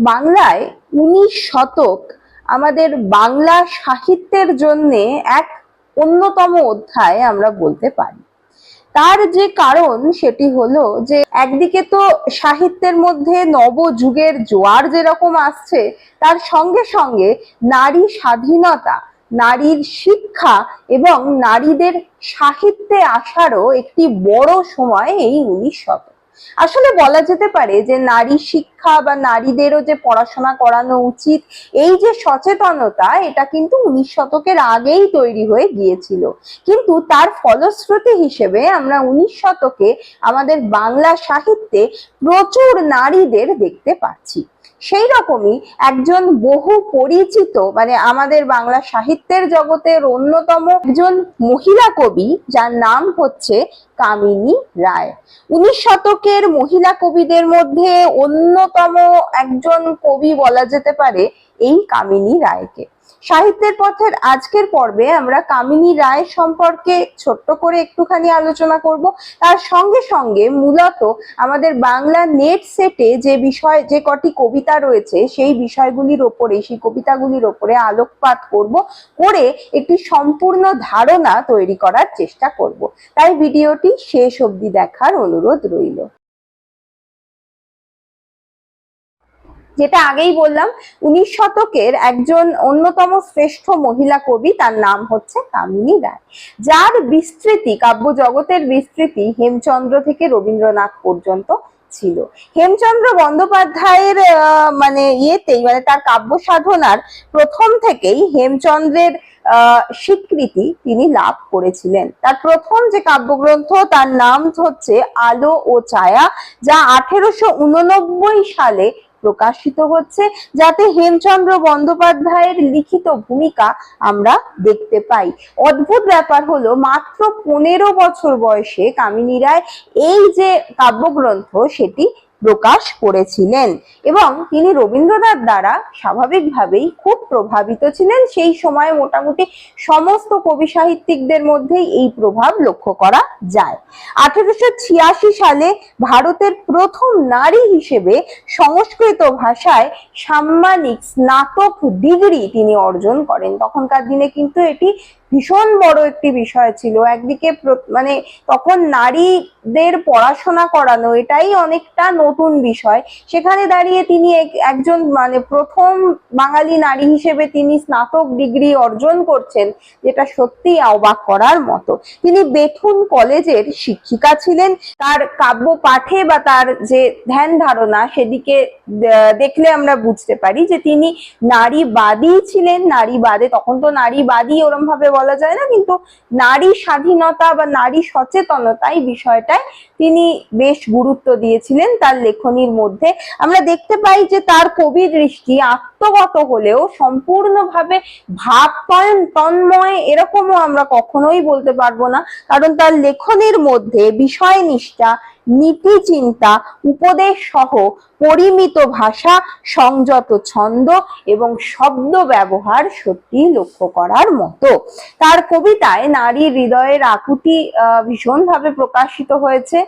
বাংলায় উনিশ শতক আমাদের বাংলা সাহিত্যের জন্য এক অন্যতম অধ্যায় আমরা বলতে পারি। তার যে কারণ সেটি হলো যে, একদিকে তো সাহিত্যের মধ্যে নবযুগের জোয়ার যেরকম আসছে, তার সঙ্গে সঙ্গে নারী স্বাধীনতা, নারীর শিক্ষা এবং নারীদের সাহিত্যে আসারও একটি বড় সময় এই উনিশ শতক। আসলে বলা যেতে পারে যে নারী শিক্ষা বা নারীদেরও যে পড়াশোনা করানো উচিত, এই যে সচেতনতা, এটা কিন্তু উনিশ শতকের আগেই তৈরি হয়ে গিয়েছিল। কিন্তু তার ফলশ্রুতি হিসেবে আমরা উনিশ শতকে আমাদের বাংলা সাহিত্যে প্রচুর নারীদের দেখতে পাচ্ছি। সেই রকমই একজন বহু পরিচিত মানে আমাদের বাংলা সাহিত্যের জগতের অন্যতম একজন মহিলা কবি, যার নাম হচ্ছে কামিনী রায়। উনিশ শতকের মহিলা কবিদের মধ্যে অন্যতম একজন কবি বলা যেতে পারে এই কামিনী রায়কে। সাহিত্যের পথের আজকের পর্বে আমরা কামিনী রায় সম্পর্কে ছোট্ট করে একটুখানি আলোচনা করব। তার সঙ্গে সঙ্গে মূলত আমাদের বাংলা নেট সেটে যে বিষয়, যে কটি কবিতা রয়েছে, সেই বিষয়গুলির ওপরে, সেই কবিতাগুলির ওপরে আলোকপাত করব, করে একটি সম্পূর্ণ ধারণা তৈরি করার চেষ্টা করব। তাই ভিডিওটি শেষ অবধি দেখার অনুরোধ রইল। যেটা আগেই বললাম, উনিশ শতকের একজন অন্যতম শ্রেষ্ঠ মহিলা কবি, তার নাম হচ্ছে কামিনী রায়। যার বিস্তৃতি, কাব্য জগতের বিস্তৃতি হেমচন্দ্র থেকে রবীন্দ্রনাথ পর্যন্ত ছিল। হেমচন্দ্র বন্দ্যোপাধ্যায়ের মানে ইয়েতেই মানে তার কাব্য সাধনার প্রথম থেকেই হেমচন্দ্রের স্বীকৃতি তিনি লাভ করেছিলেন। তার প্রথম যে কাব্যগ্রন্থ, তার নাম হচ্ছে আলো ও ছায়া, যা আঠেরোশো উননব্বই সালে প্রকাশিত হচ্ছে, যাতে হেমচন্দ্র বন্দ্যোপাধ্যায়ের লিখিত ভূমিকা আমরা দেখতে পাই। অদ্ভুত ব্যাপার হলো, মাত্র পনেরো বছর বয়সে কামিনী রায় এই যে কাব্যগ্রন্থ, সেটি প্রকাশ করেছিলেন এবং তিনি রবীন্দ্রনাথ দ্বারা স্বাভাবিকভাবেই খুব প্রভাবিত ছিলেন। সেই সময় মোটামুটি সমস্ত কবি সাহিত্যিকদের মধ্যেই এই প্রভাব লক্ষ্য করা যায়। আঠেরোশো ছিয়াশি সালে ভারতের প্রথম নারী হিসেবে সংস্কৃত ভাষায় সাম্মানিক স্নাতক ডিগ্রি তিনি অর্জন করেন। তখনকার দিনে কিন্তু এটি ভীষণ বড় একটি বিষয় ছিল। একদিকে মানে তখন নারীদের পড়াশোনা করানো এটাই অনেকটা নতুন বিষয়। সেখানে দাঁড়িয়ে তিনি একজন মানে প্রথম বাঙালি নারী হিসেবে তিনি স্নাতক ডিগ্রি অর্জন করছেন, যেটা সত্যি অবাক করার মতো। তিনি বেথুন কলেজের শিক্ষিকা ছিলেন। তার কাব্য পাঠে বা তার যে ধ্যান ধারণা সেদিকে দেখলে আমরা বুঝতে পারি যে তিনি নারীবাদী ছিলেন। নারীবাদে, তখন তো নারীবাদী ওরম ভাবে বলা যায় না কিন্তু নারী স্বাধীনতা বা নারী সচেতনতা এই বিষয়টায় তিনি বেশ গুরুত্ব দিয়েছিলেন তার লেখনির মধ্যে। আমরা দেখতে পাই যে তার কবি দৃষ্টি আত্মগত হলেও সম্পূর্ণভাবে ভাব তন- তন্ময় এরকমও আমরা কখনোই বলতে পারব না। কারণ তার লেখনির মধ্যে বিষয় নিষ্ঠা নীতি চিন্তা উপদেশ সহ পরিমিত ভাষা, সংযত ছন্দ এবং শব্দ ব্যবহার সত্যি লক্ষ্য করার মতো। তার কবিতায় নারী হৃদয়ের আকুতি ভীষণভাবে প্রকাশিত হয়েছে।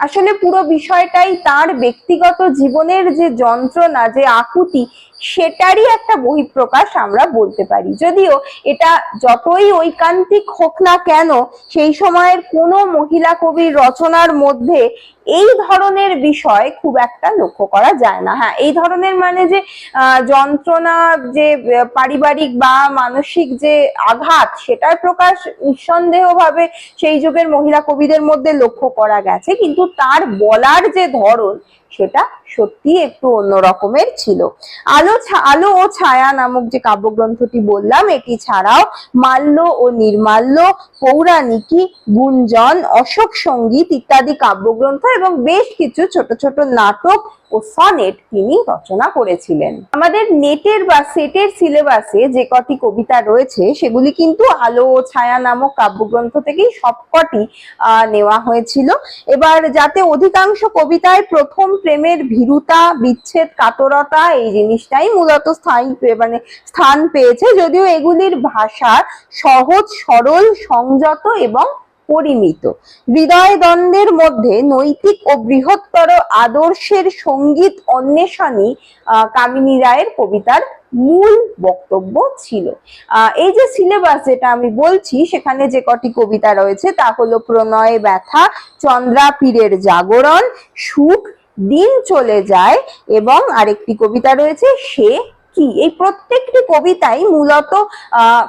আসলে পুরো বিষয়টাই তার ব্যক্তিগত জীবনের যে যন্ত্রণা, যে আকুতি, সেটারই একটা বহিঃপ্রকাশ আমরা বলতে পারি। যদিও এটা যতই ঐকান্তিক হোক না কেন, সেই সময়ের কোনো মহিলা কবির রচনার মধ্যে এই ধরনের বিষয় খুব একটা লক্ষ্য করা যায় না। হ্যাঁ এই ধরনের মানে যে যন্ত্রণা, যে পারিবারিক বা মানসিক যে আঘাত, সেটার প্রকাশ নিঃসন্দেহভাবে সেই যুগের মহিলা কবিদের মধ্যে লক্ষ্য করা গেছে। কিন্তু তার বলার যে ধরন সেটা সত্যি একটু অন্য রকমের ছিল। আলো আলো ও ছায়া নামক যে কাব্যগ্রন্থটি বললাম, এটি ছাড়াও মাল্য ও নির্মাল্য, পৌরাণিকী, গুঞ্জন, অশোক সংগীত ইত্যাদি কাব্যগ্রন্থ এবং বেশ কিছু ছোট ছোট নাটক ও সনেট তিনি রচনা করেছিলেন। আমাদের নেটের বা সেটের সিলেবাসে যে কটি কবিতা রয়েছে, সেগুলি কিন্তু আলো ও ছায়া নামক কাব্যগ্রন্থ থেকেই সবকটি নেওয়া হয়েছিল। এবার যাতে অধিকাংশ কবিতায় প্রথম প্রেমের ভীরুতা, বিচ্ছেদ, কাতরতা, এই জিনিসটাই মূলত স্থায়ী মানে স্থান পেয়েছে। যদিও এগুলির ভাষা সহজ, সরল, সংযত এবং পরিমিত। হৃদয় দ্বন্দ্বের মধ্যে নৈতিক ও বৃহত্তর আদর্শের সংগীত অন্বেষণই কামিনী রায়ের কবিতার মূল বক্তব্য ছিল। এই যে সিলেবাস যেটা আমি বলছি, সেখানে যে কটি কবিতা রয়েছে তা হলো প্রণয় ব্যথা, চন্দ্রা পীরের জাগরণ, সুখ দিন চলে যায় এবং আরেকটি কবিতা রয়েছে, সে কি? এই প্রত্যেকটি কবিতাই মূলত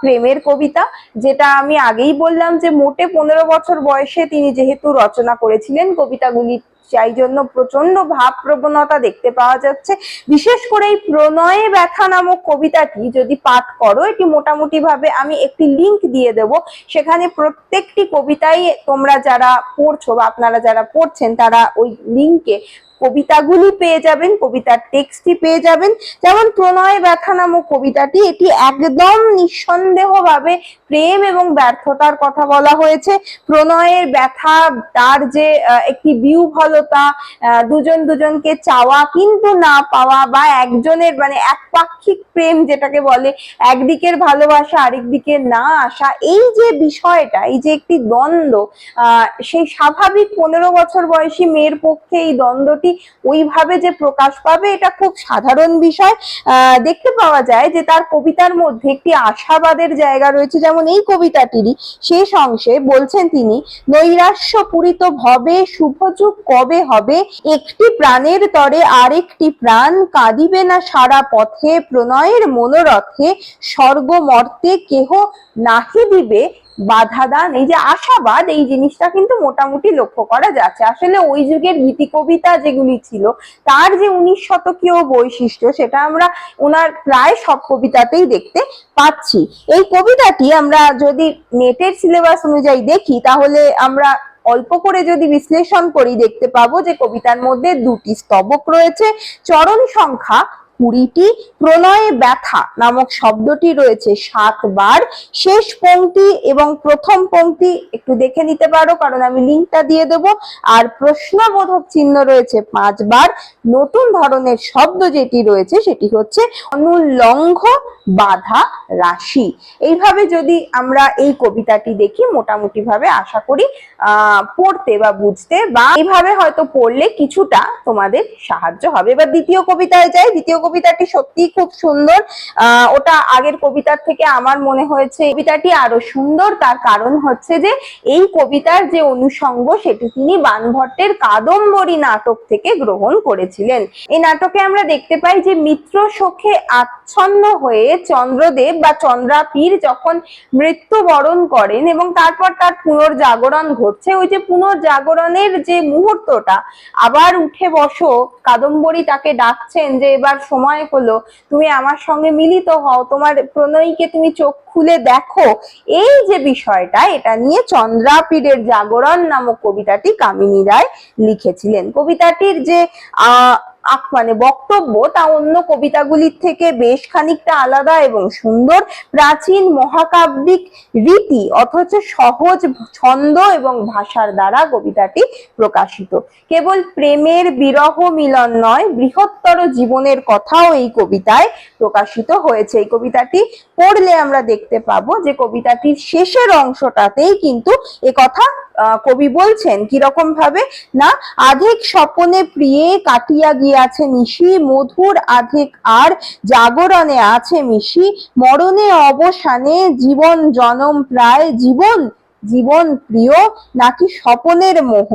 প্রেমের কবিতা। যেটা আমি আগেই বললাম যে মোটে পনেরো বছর বয়সে তিনি যেহেতু রচনা করেছিলেন, কবিতাগুলি সেই জন্য প্রচণ্ড ভাব প্রবণতা দেখতে পাওয়া যাচ্ছে। বিশেষ করে এই প্রণয়ে ব্যথা নামক কবিতাটি যদি পাঠ করো, এটি মোটামুটি ভাবে আমি একটি লিংক দিয়ে দেব। সেখানে প্রত্যেকটি কবিতাই তোমরা যারা পড়ছো বা আপনারা যারা পড়ছেন, তারা ওই লিংকে কবিতাগুলি পেয়ে যাবেন, কবিতার টেক্সটই পেয়ে যাবেন। যেমন প্রণয় ব্যথা নামক কবিতাটি, এটি একদম নিঃসন্দেহভাবে প্রেম এবং ব্যর্থতার কথা বলা হয়েছে। প্রণয়ের ব্যথা, তার যে একটি বিউভলতা দুজন দুজনকে চাওয়া কিন্তু না পাওয়া বা একজনের মানে একপাক্ষিক প্রেম যেটাকে বলে, একদিকের ভালোবাসা আরেক দিকে না আসা, এই যে বিষয়টা, এই যে একটি দ্বন্দ্ব সেই স্বাভাবিক পনেরো বছর বয়সী মেয়ের পক্ষে এই দ্বন্দ্বটি ওইভাবে যে প্রকাশ পাবে, এটা খুব সাধারণ বিষয়। দেখতে পাওয়া যায় যে তার কবিতার মধ্যে একটি আশাবাদের জায়গা রয়েছে, যেমন এই কবিতাটিরই শেষ অংশে বলছেন তিনি, নৈরাশ্য পূরিত ভবে শুভযুগ কবে হবে? একটি প্রাণের তরে আরেকটি প্রাণ, কাঁদিবে না সারা পথে প্রণয়ের মনোরথে স্বর্গ মর্তে কেহ নাহি দিবে বাধা দান, এই যে আশাবাদ, এই জিনিসটা কিন্তু মোটামুটি লক্ষ্য করা যাচ্ছে। আসলে ওই যুগের গীতি কবিতা যেগুলি ছিল, তার যে উনিশ শতকীয় বৈশিষ্ট্য, সেটা আমরা ওনার প্রায় সব কবিতাতেই দেখতে পাচ্ছি। এই কবিতাটি আমরা যদি নেটের সিলেবাস অনুযায়ী দেখি, তাহলে আমরা অল্প করে যদি বিশ্লেষণ করি, দেখতে পাবো যে কবিতার মধ্যে দুটি স্তবক রয়েছে। চরণ সংখ্যা কুড়িটি প্রণয়ে ব্যথা নামক শব্দটি রয়েছে সাতবার। শেষ পংক্তি এবং প্রথম পংক্তি একটু দেখে নিতে পারো, কারণ আমি লিঙ্কটা দিয়ে দেবো। আর প্রশ্নবোধক চিহ্ন রয়েছে পাঁচবার। নতুন ধরনের শব্দ যেটি রয়েছে সেটি হচ্ছে অনুল্লঙ্ঘ বাধা রাশি। এইভাবে যদি আমরা এই কবিতাটি দেখি মোটামুটি ভাবে আশা করি পড়তে বা বুঝতে বা এইভাবে হয়তো পড়লে কিছুটা তোমাদের সাহায্য হবে। এবার দ্বিতীয় কবিতায় যাই। দ্বিতীয় কবিতাটি সত্যিই খুব সুন্দর। ওটা আগের কবিতার থেকে আমার মনে হয়েছে। কবিতাটি আরও সুন্দর, তার কারণ হচ্ছে যে এই কবিতার যে অনুষঙ্গ সেটি তিনি বানভট্টের কাদম্বরী নাটক থেকে গ্রহণ করেছিলেন। এই নাটকে আমরা দেখতে পাই যে মিত্র শোকে আচ্ছন্ন হয়ে চন্দ্রদেব বা চন্দ্রাপীর যখন মৃত্যুবরণ করেন এবং তারপর তার পুনর্জাগরণ ঘটছে, ওই যে পুনর্জাগরণের যে মুহূর্তটা, আবার উঠে বসো, কাদম্বরী তাকে ডাকছেন যে এবার সময় হলো, তুমি আমার সঙ্গে মিলিত হও, তোমার প্রণয়ীকে তুমি চোখ খুলে দেখো। এই যে বিষয়টা, এটা নিয়ে চন্দ্রাপীরের জাগরণ নামক কবিতাটি কামিনী রায় লিখেছিলেন। কবিতাটির যে, আহ মানে বক্তব্য, তা অন্য কবিতাগুলির থেকে বেশ খানিকটা আলাদা এবং সুন্দর। প্রাচীন মহাকাব্যিক রীতি অথচ সহজ, ছন্দ এবং ভাষার দ্বারা কবিতাটি প্রকাশিত। কেবল প্রেমের বিরহ মিলন নয়, বৃহত্তর জীবনের কথাও এই কবিতায় প্রকাশিত হয়েছে। এই কবিতাটি পড়লে আমরা দেখতে পাবো যে কবিতাটির শেষের অংশটাতেই কিন্তু এ কথা কবি বলছেন কীরকম ভাবে না, আধেক স্বপনে প্রিয়ে কাটিয়া গিয়াছে নিশি মধুর আধিক আর জাগরণে আছে মিশি। মরণে অবসানে জীবন জনম প্রায় জীবন জীবন প্রিয় নাকি স্বপনের মোহ?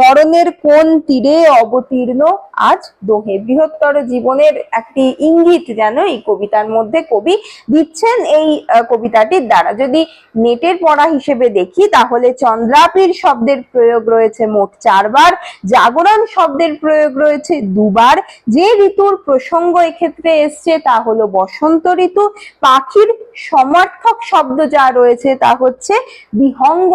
মরণের কোন তীরে অবতীর্ণ? আজ দোহে বৃহত্তর জীবনের একটি ইঙ্গিত যেন এই কবিতার মধ্যে কবি দিচ্ছেন এই কবিতাটির দ্বারা। যদি নেটের পড়া হিসেবে দেখি, তাহলে চন্দ্রাপীর শব্দের প্রয়োগ রয়েছে মোট চারবার, জাগরণ শব্দের প্রয়োগ রয়েছে দুবার। যে ঋতুর প্রসঙ্গ এক্ষেত্রে এসছে, তা হলো বসন্ত ঋতু। পাখির সমার্থক শব্দ যা রয়েছে, তা হচ্ছে বিহঙ্গ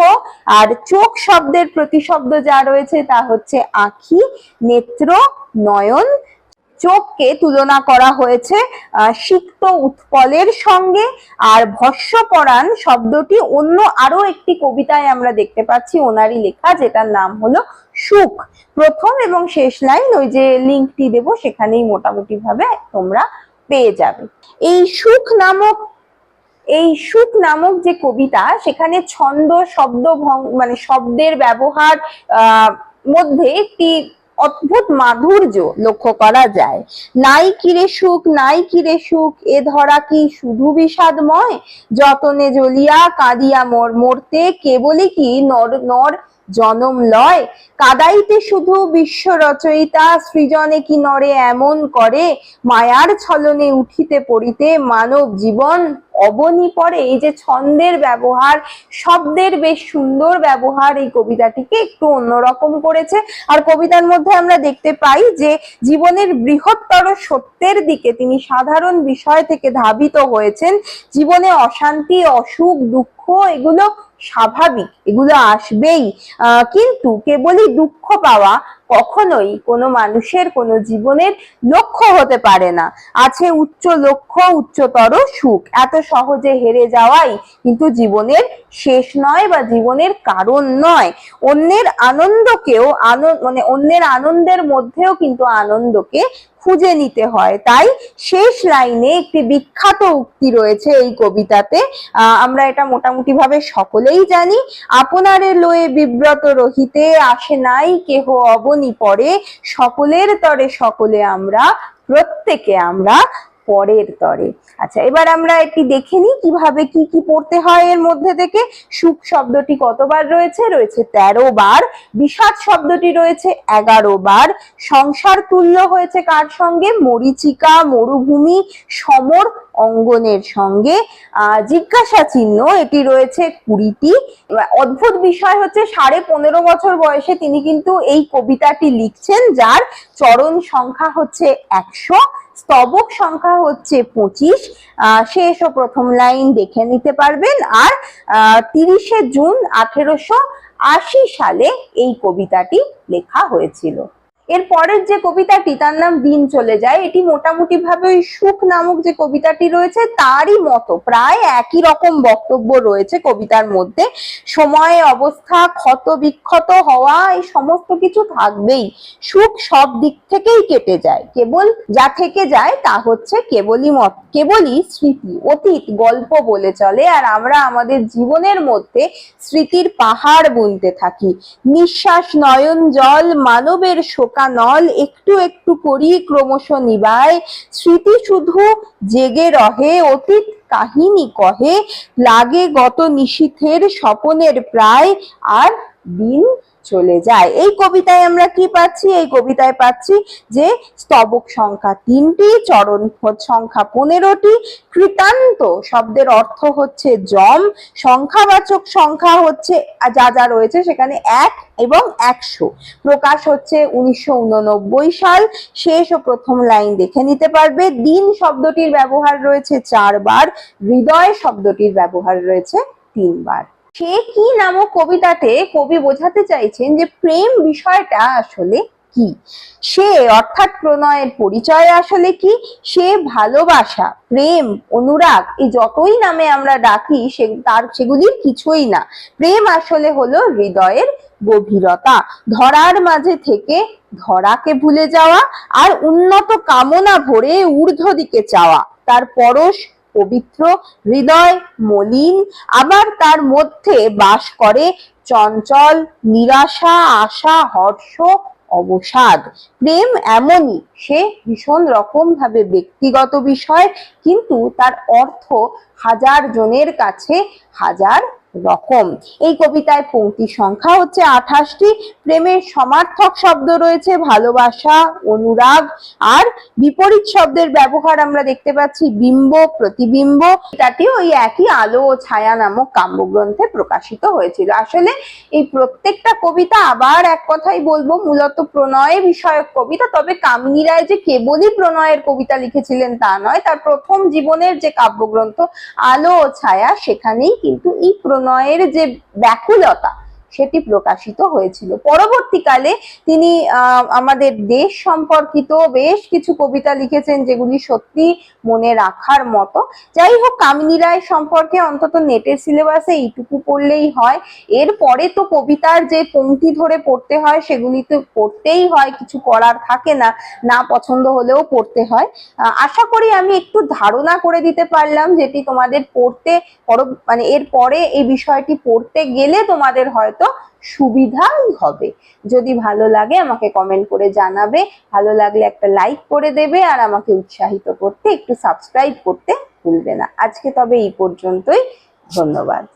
আর চোখ শব্দের প্রতিশব্দ যা রয়েছে তা হচ্ছে আখি, নেত্র, নয়ন। চোখকে তুলনা করা হয়েছে সিক্ত উৎপলের সঙ্গে আর ভস্যপরাণ শব্দটি অন্য আরও একটি কবিতায় আমরা দেখতে পাচ্ছি, ওনারই লেখা যেটার নাম হলো সুখ। প্রথম এবং শেষ লাইন, ওই যে লিঙ্কটি দেব, সেখানেই মোটামুটি ভাবে তোমরা পেয়ে যাবে। এই সুখ নামক এই সুখ নামক যে কবিতা, সেখানে ছন্দ, শব্দ মানে শব্দের ব্যবহার মধ্যে একটি অদ্ভুত মাধুর্য লক্ষ্য করা যায়। নাই কিরে সুখ, নাই কিরে সুখ, এ ধরা কি শুধু বিষাদময়? যতনে জ্বলিয়া কাঁদিয়া মর, মরতে কেবলই কি নর নর জনম লয়? কাদাইতে শুধু বিশ্ব রচয়িতা, সৃজনে কি নরে এমন করে? মায়ার ছলনে উঠিতে পড়িতে মানব জীবন অবনি পরে এই যে ছন্দের ব্যবহার, শব্দের বেশ সুন্দর ব্যবহার এই কবিতাটিকে একটু অন্যরকম করেছে। আর কবিতার মধ্যে আমরা দেখতে পাই যে জীবনের বৃহত্তর সত্যের দিকে তিনি সাধারণ বিষয় থেকে ধাবিত হয়েছেন। জীবনে অশান্তি, অসুখ, দুঃখ এগুলো স্বাভাবিক, এগুলো আসবেই। কিন্তু কেবলই দুঃখ পাওয়া কখনোই কোনো মানুষের, কোনো জীবনের লক্ষ্য হতে পারে না। আছে উচ্চ লক্ষ্য, উচ্চতর সুখ। এত সহজে হেরে যাওয়াই কিন্তু জীবনের শেষ নয় বা জীবনের কারণ নয়। অন্যের আনন্দকেও আনন্দ মানে অন্যের আনন্দের মধ্যেও কিন্তু আনন্দকে খুঁজে নিতে হয়। তাই শেষ লাইনে একটি বিখ্যাত উক্তি রয়েছে এই কবিতাতে। আমরা এটা মোটামুটি ভাবে সকলেই জানি। আপনারে লয়ে বিব্রত রহিতে আসে নাই, কেহ অবনি পরে। সকলের তরে সকলে আমরা, প্রত্যেকে আমরা পরের তরে। আচ্ছা এবার আমরা একটি দেখে নিই কীভাবে কি কি পড়তে হয় এর মধ্যে থেকে। সুখ শব্দটি কতবার রয়েছে? রয়েছে তেরো বার। বিষাদ শব্দটি রয়েছে এগারো বার। সংসার তুল্য হয়েছে কার সঙ্গে? মরিচিকা, মরুভূমি, সমর অঙ্গনের সঙ্গে। আহ জিজ্ঞাসা চিহ্ন, এটি রয়েছে কুড়িটি। অদ্ভুত বিষয় হচ্ছে সাড়ে পনেরো বছর বয়সে তিনি কিন্তু এই কবিতাটি লিখছেন, যার চরণ সংখ্যা হচ্ছে একশো। স্তবক সংখ্যা হচ্ছে পঁচিশ। আহ শেষ ও প্রথম লাইন দেখে নিতে পারবেন। আর তিরিশে জুন আঠেরোশো আশি সালে এই কবিতাটি লেখা হয়েছিল। এর পরের যে কবিতাটি, তার নাম দিন চলে যায়, এটি মোটামুটি ভাবে ওই সুখ নামক যে কবিতাটি রয়েছে, তারই মতো, প্রায় একই রকম বক্তব্য রয়েছে কবিতার মধ্যে। সময়, অবস্থা, ক্ষত, বিক্ষত হওয়া, এই সমস্ত কিছু থাকবেই। সুখ সব দিক থেকেই কেটে যায়। কেবল যা থেকে যায়, তা হচ্ছে কেবলই মত, কেবলই স্মৃতি, অতীত, গল্প বলে চলে। আর আমরা আমাদের জীবনের মধ্যে স্মৃতির পাহাড় বুনতে থাকি। নিঃশ্বাস, নয়ন, জল, মানবের শোকানল একটু একটু করি ক্রমশ নিবায়। স্মৃতি শুধু জেগে রহে, অতীত কাহিনী কহে, লাগে গত নিশীথের স্বপনের প্রায়, আর দিন চলে যায়। এই কবিতায় আমরা কি পাচ্ছি? এই কবিতায় পাচ্ছি যে স্তবক সংখ্যা তিনটি, চরণ সংখ্যা পনেরোটি, কৃতান্ত শব্দের অর্থ হচ্ছে জম, সংখ্যাবাচক সংখ্যা হচ্ছে যা যা রয়েছে সেখানে এক এবং একশো। প্রকাশ হচ্ছে উনিশশো উননব্বই সাল, শেষ ও প্রথম লাইন দেখে নিতে পারবে। দিন শব্দটির ব্যবহার রয়েছে চারবার, হৃদয় শব্দটির ব্যবহার রয়েছে তিনবার। সে কি নামক কবিতাতে কবি বোঝাতে চাইছেন যে প্রেম বিষয়টা আসলে কি? সে অর্থাৎ প্রণয়ের পরিচয় আসলে কি? সে ভালোবাসা, প্রেম, অনুরাগ, এই যতই নামে আমরা ডাকি, সে তার সেগুলির কিছুই না। প্রেম আসলে হলো হৃদয়ের গভীরতা, ধরার মাঝে থেকে ধরাকে ভুলে যাওয়া আর উন্নত কামনা ভরে ঊর্ধ্ব দিকে চাওয়া, তার পরশ পবিত্র, হৃদয় মলিন, আবার তার মধ্যে বাস করে চঞ্চল, নিরাশা, আশা, হর্ষ, অবসাদ। প্রেম এমনই, সে ভীষণ রকম ভাবে ব্যক্তিগত বিষয়, কিন্তু তার অর্থ হাজার জনের কাছে হাজার রকম। এই কবিতায় পংক্তি সংখ্যা হচ্ছে আঠাশটি। প্রেমের সমার্থক শব্দ রয়েছে ভালোবাসা, অনুরাগ আর বিপরীত শব্দের ব্যবহার আমরা দেখতে পাচ্ছি বিম্ব, প্রতিবিম্ব। এটাটি ওই একই আলো ও ছায়া নামক কাব্যগ্রন্থে প্রকাশিত হয়েছিল। আসলে এই প্রত্যেকটা কবিতা আবার এক কথাই বলব, মূলত প্রণয় বিষয়ক কবিতা। তবে কামিনী রায় যে কেবলই প্রণয়ের কবিতা লিখেছিলেন তা নয়, তার প্রথম জীবনের যে কাব্যগ্রন্থ, আলো ও ছায়া, সেখানেই কিন্তু এই প্রণয়ের যে ব্যাকুলতা সেটি প্রকাশিত হয়েছিল। পরবর্তীকালে তিনি আমাদের দেশ সম্পর্কিত বেশ কিছু কবিতা লিখেছেন যেগুলি সত্যি মনে রাখার মতো। যাই হোক, কামিনী রায় সম্পর্কে অন্তত নেটের সিলেবাসে এইটুকু পড়লেই হয়। এরপরে তো কবিতার যে পংক্তি ধরে পড়তে হয়, সেগুলি তো পড়তেই হয়, কিছু করার থাকে না না পছন্দ হলেও পড়তে হয়। আশা করি আমি একটু ধারণা করে দিতে পারলাম যেটি তোমাদের পড়তে পর- মানে এর পরে এই বিষয়টি পড়তে গেলে তোমাদের হয়তো সুবিধাই হবে। যদি ভালো লাগে আমাকে কমেন্ট করে জানাবে, ভালো লাগলে একটা লাইক করে দেবে আর আমাকে উৎসাহিত করতে একটু সাবস্ক্রাইব করতে ভুলবে না। আজকে তবে এই পর্যন্তই, ধন্যবাদ।